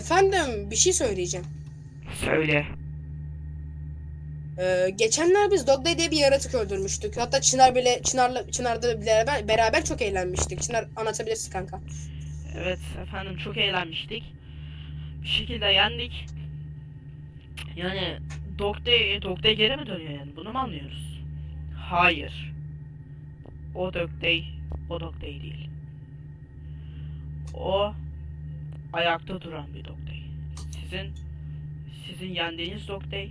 Efendim bir şey söyleyeceğim. Söyle. Ee, geçenler biz Dog Day diye bir yaratık öldürmüştük. Hatta Çınar bile Çınar'la Çınar'da beraber, beraber çok eğlenmiştik. Çınar anlatabilirsin kanka. Evet efendim çok eğlenmiştik. Bir şekilde yendik. Yani Dogday, Dogday geri mi dönüyor yani? Bunu mu anlıyoruz? Hayır. O Dogday, o Dogday değil. O ayakta duran bir Dogday. Sizin sizin yendiğiniz Dogday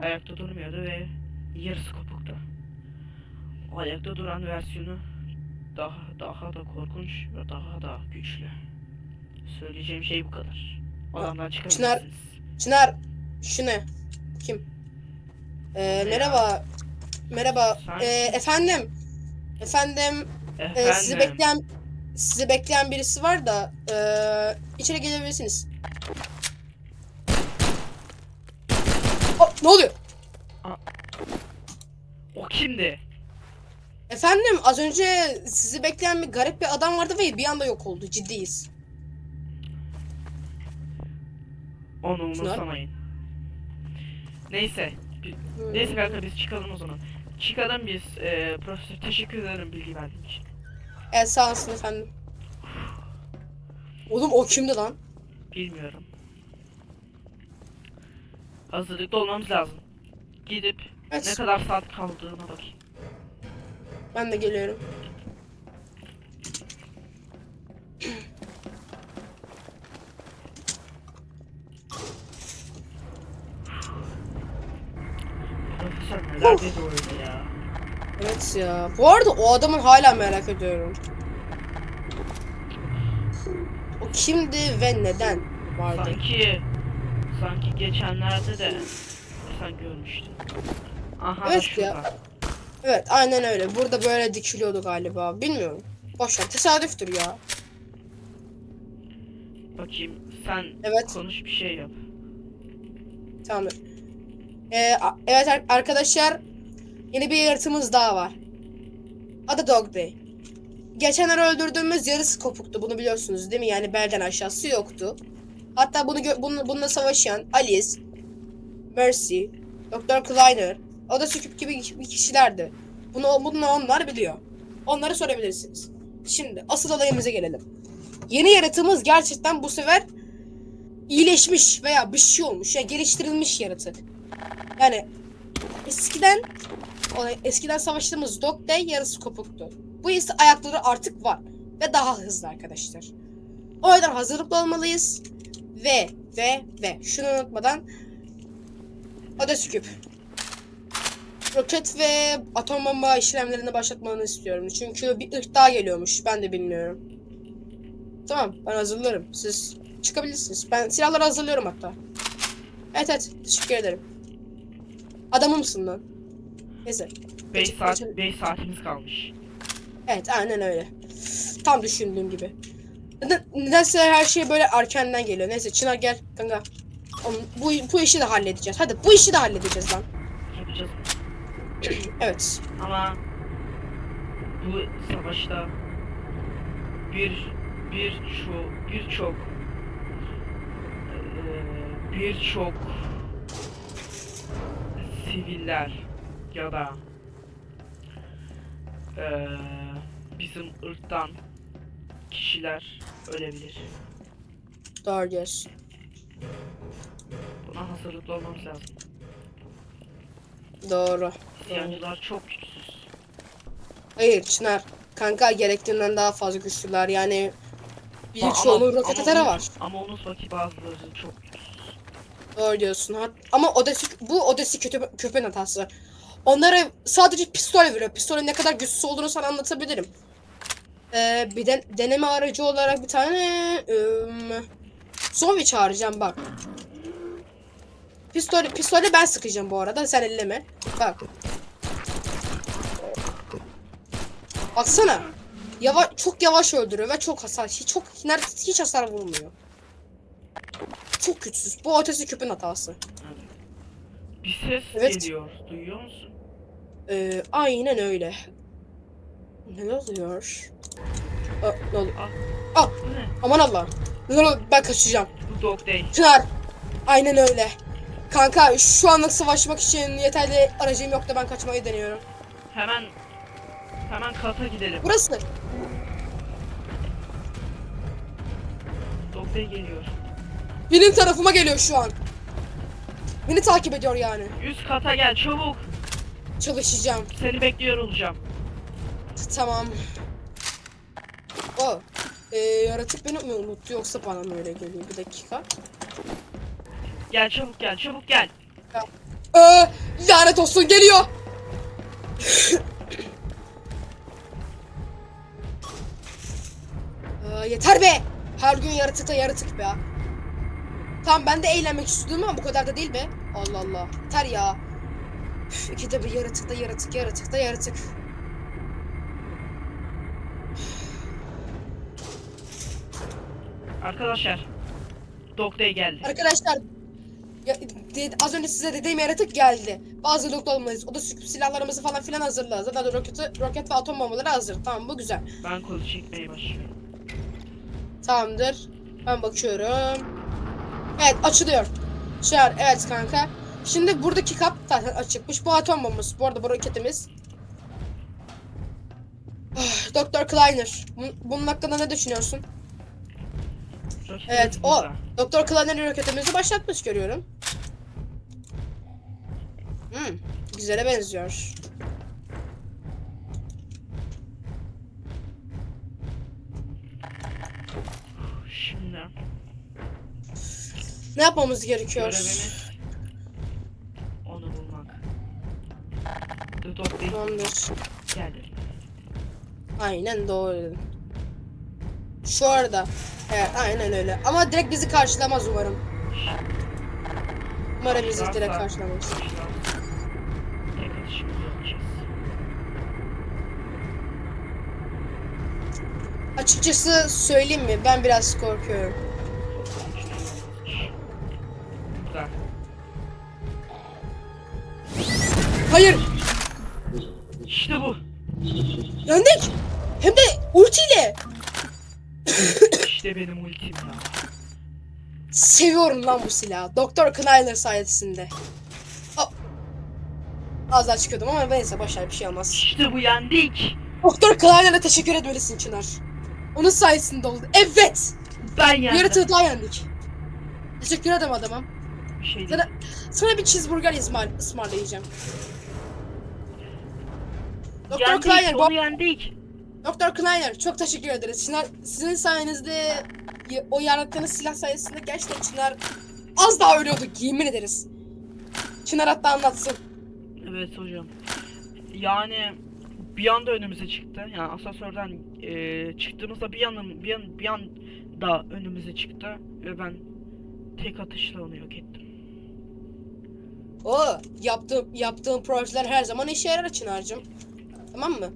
ayakta durmuyordu ve yarısı kopuktu. O ayakta duran versiyonu daha daha da korkunç ve daha da güçlü. Söyleyeceğim şey bu kadar. Adamdan çıkabilirsiniz. Çınar şu ne? Kim? Ee, merhaba. Merhaba. Sen- Ee, efendim. Efendim Efendim. e, sizi bekleyen sizi bekleyen birisi var da ee, içeri gelebilirsiniz. Oh, ne oluyor? O kimdi? Efendim az önce sizi bekleyen bir garip bir adam vardı ve bir anda yok oldu. Ciddiyiz. Onu Çınar? umursamayın. Neyse. bi- Neyse kanka biz çıkalım o zaman. Çıkalım biz. Ee, profesör teşekkür ederim bilgi verdiğin için. Evet sağ olsun efendim. Oğlum o kimdi lan? Bilmiyorum. Hazırlıklı olmamız lazım. Gidip ne Evet kadar saat kaldığına bakayım. ben de geliyorum. Profesör neler dedi ya. Evet ya. Bu arada o adamın hala merak ediyorum. O kimdi ve neden vardı? Sanki sanki geçenlerde de sen görmüştün. Aha Evet şurada. ya. Evet aynen öyle. Burada böyle dikiliyordu galiba. Bilmiyorum. Boşver tesadüftür ya. Bakayım sen Evet. konuş bir şey yap. Tamamdır. Ee, evet ar- arkadaşlar yeni bir yaratığımız daha var. Adı Dog Day. Geçenler öldürdüğümüz yarısı kopuktu. Bunu biliyorsunuz değil mi? Yani belden aşağısı yoktu. Hatta bunu bunu, bununla savaşan Alice, Mercy, Dr. Kleiner, o da Süküp gibi bir kişilerdi. Bunu, bunu onlar biliyor. Onları sorabilirsiniz. Şimdi asıl olayımıza gelelim. Yeni yaratığımız gerçekten bu sefer iyileşmiş veya bir şey olmuş ya geliştirilmiş yaratık. Yani eskiden eskiden savaştığımız Dog Day yarısı kopuktu. Bu ise ayakları artık var ve daha hızlı arkadaşlar. O yüzden hazırlıklı olmalıyız ve ve ve şunu unutmadan Adas küp. Roket ve atom bomba işlemlerini başlatmanı istiyorum. Çünkü bir ırk daha geliyormuş. Ben de bilmiyorum. Tamam ben hazırlarım. Siz çıkabilirsiniz. Ben silahları hazırlıyorum hatta. Evet evet teşekkür ederim. Adamımsın lan. Neyse. 5 Geçen- saat geçen- 5 saatimiz kalmış. Evet aynen öyle. Tam düşündüğüm gibi. Neden, nedense her şey böyle erkenden geliyor. Neyse Çınar gel kanka. Oğlum, Bu, bu işi de halledeceğiz. Hadi bu işi de halledeceğiz lan. Yapacağız. Evet. Ama bu savaşta bir bir çok birçok eee, birçok siviller ya da eee, bizim ırktan kişiler ölebilir. Doğru diyorsun. Buna hazırlıklı olmamız lazım. Doğru. İsyancılar çok güçsüz. Hayır Çınar. Kanka gerektiğinden daha fazla güçlüler. Yani bir çoğunluğu roket unut- var. Ama unutma ki bazıları çok güçsüz. Doğru diyorsun. Ha- Ama Odesi, bu Odesi kötü köpeğin hatası. Onlara sadece pistol veriyor. Pistolün ne kadar güçsüz olduğunu sana anlatabilirim. Ee, bir de deneme aracı olarak bir tane ım, zombi çağıracağım bak. Pistol, pistolü ben sıkacağım bu arada. Sen elleme. Bak. Baksana. Yavaş, çok yavaş öldürüyor ve çok hasar. Hiç, çok hiç hasar vurmuyor. Çok güçsüz. Bu ötesi küpün hatası. Bir ses Evet. geliyor. Duyuyor musun? Ee, aynen öyle. Ne oluyor? Aa, ne oluyor? Ah. Bu ne? aman Allah. Dur, Ben kaçacağım. Bu dog değil. Çınar. Aynen öyle. Kanka şu anlık savaşmak için yeterli aracım yok da ben kaçmayı deniyorum. Hemen hemen kata gidelim. Burası. Dog değil geliyor. Benim tarafıma geliyor şu an. Beni takip ediyor yani. Üst kata gel çabuk. Çalışacağım. Seni bekliyor olacağım. Tamam. O. Ee, yaratık beni mi unuttu yoksa bana mı öyle geliyor? Bir dakika. Gel çabuk gel çabuk gel. Ee, lanet olsun geliyor. Ee, yeter be. Her gün yaratıkta yaratık be. Tamam ben de eğlenmek istiyordum ama bu kadar da değil be. Allah Allah. Yeter ya. Üf, İkide bir yaratıkta yaratık yaratıkta yaratık. Arkadaşlar. Day geldi. Arkadaşlar ya, de- az önce size dediğim yaratık geldi. Bazı nokta olmalıyız. O da silahlarımızı falan filan hazırla. Zaten roketi, roket ve atom bombaları hazır. Tamam bu güzel. Ben kolu çekmeye başlıyorum. Tamamdır. Ben bakıyorum. Evet açılıyor. Şer evet kanka. Şimdi buradaki kap zaten açıkmış. Bu atom bombası. Bu arada bu roketimiz. Ah, Doktor Kleiner. Bun- Bunun hakkında ne düşünüyorsun? Evet o. Doktor Kleiner'in roketimizi başlatmış görüyorum. Hmm, güzele benziyor. Ne yapmamız gerekiyor? görevimiz onu bulmak. Day Tamamdır. geldi. Aynen doğru. Şu arada. Evet aynen öyle. Ama direkt bizi karşılamaz umarım. Umarım bizi direkt karşılamaz. yapacağız. Açıkçası söyleyeyim mi? Ben biraz korkuyorum. Hayır! İşte bu. Yendik! Hem de ultiyle! İşte benim ultim ya. Seviyorum lan bu silahı. Doktor Kniler sayesinde. A- Az daha çıkıyordum ama neyse başlar bir şey olmaz. İşte bu yendik. Doktor Kniler'e teşekkür etmelisin Çınar. Onun sayesinde oldu. Evet! Ben Bir yendim. yaratığı daha yendik. Teşekkür ederim adamım. Bir şey değil. Sana, sana bir cheeseburger ısmar, ısmarlayacağım. Doktor Kleiner, bu, yendik. Doktor Kleiner çok teşekkür ederiz. Çınar, sizin sayenizde o yarattığınız silah sayesinde gerçekten Çınar az daha ölüyorduk yemin ederiz. Çınar hatta anlatsın. Evet hocam. Yani bir anda önümüze çıktı. Yani asansörden e, çıktığımızda bir yanım bir yan bir anda önümüze çıktı ve ben tek atışla onu yok ettim. O yaptığım yaptığım projeler her zaman işe yarar Çınar'cığım. Tamam mı?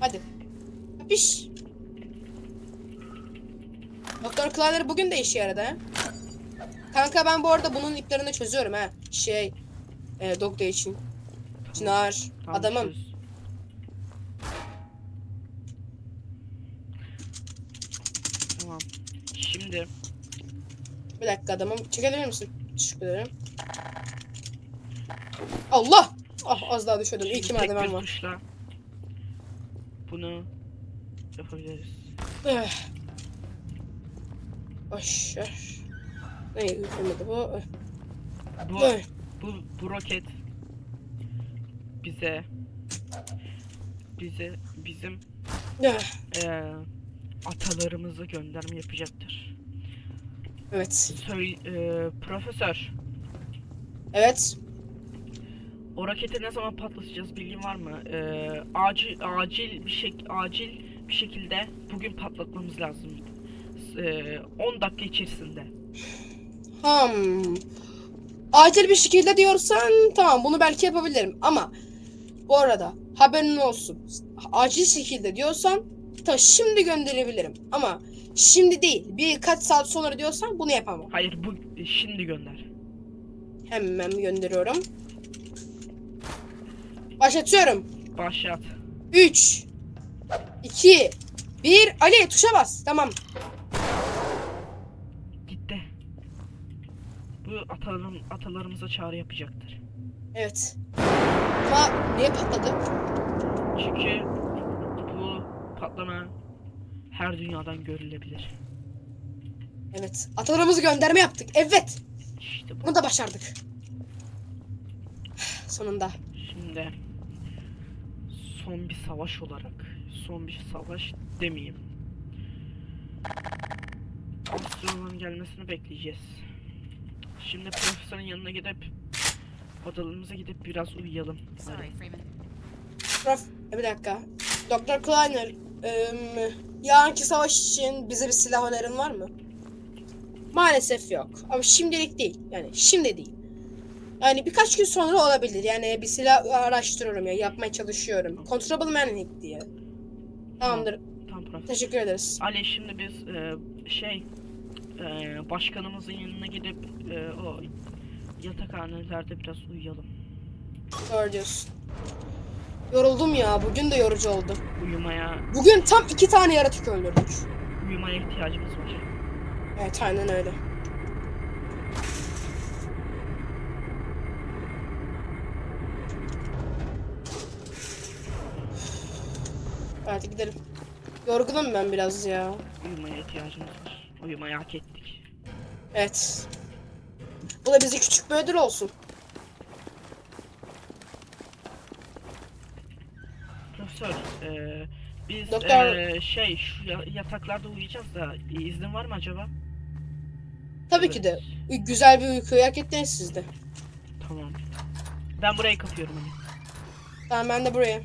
Hadi. Piş. Doktor Kleiner bugün de işe yaradı ha. Kanka ben bu arada bunun iplerini çözüyorum ha. Şey, e, doktor için. Çınar, Tamam, adamım. çöz. Tamam. Şimdi Bir dakika adamım. Çekebilir misin? Teşekkür ederim. Allah! Ah az daha düşüyordum. İyi ki merdiven var. tuşla bunu yapabiliriz. Eh. Boş ver. Ne yüklemedi bu? Bu Eh. bu bu roket bize bize bizim Eh. eee atalarımızı gönderme yapacaktır. Evet. Söyle, eee, profesör, Evet. O roketi ne zaman patlatacağız bilgin var mı? Eee, acil acil bir şey acil bir şekilde bugün patlatmamız lazım. Eee 10 dakika içerisinde. Hmm. Acil bir şekilde diyorsan tamam bunu belki yapabilirim ama bu arada haberin olsun. Acil şekilde diyorsan ta şimdi gönderebilirim ama şimdi değil birkaç saat sonra diyorsan bunu yapamam. Hayır bu şimdi gönder. Hemen gönderiyorum. Başlatıyorum. Başlat. 3 2 1 Ali tuşa bas. Tamam. De. Bu atalarım, atalarımıza çağrı yapacaktır. Evet. Ama niye patladı? Çünkü bu patlama her dünyadan görülebilir. Evet. Atalarımızı gönderme yaptık. Evet. İşte bu. Bunu da başardık. Sonunda. Şimdi son bir savaş olarak son bir savaş demeyeyim. Astronomların gelmesini bekleyeceğiz. Şimdi profesörün yanına gidip odalarımıza gidip biraz uyuyalım. Sorry, Freeman. Prof. Bir dakika. Doktor Kleiner. ım, yarınki savaş için bize bir silah önerin var mı? Maalesef yok. Ama şimdilik değil. Yani şimdi değil. Yani birkaç gün sonra olabilir. Yani bir silah araştırıyorum ya. Yapmaya çalışıyorum. Controllable Manning diye. Tamamdır. Tamam profesör. Teşekkür ederiz. Ali şimdi biz e, şey e, başkanımızın yanına gidip e, o yatakhanelerde biraz uyuyalım. Doğru diyorsun. Yoruldum ya. Bugün de yorucu oldu. Uyumaya Bugün tam iki tane yaratık öldürdük. uyumaya ihtiyacımız var. Evet aynen öyle. Hadi gidelim. Yorgunum ben biraz ya. Uyumaya ihtiyacımız var. Uyumayı hak ettik. Evet. Bu da bize küçük bir ödül olsun. Profesör, eee, biz Doktor- eee, şey şu ya- yataklarda uyuyacağız da bir iznin var mı acaba? Tabii ki de. Güzel bir uykuyu hak ettiniz siz de. Tamam. Ben burayı kapıyorum hani. Tamam ben de buraya.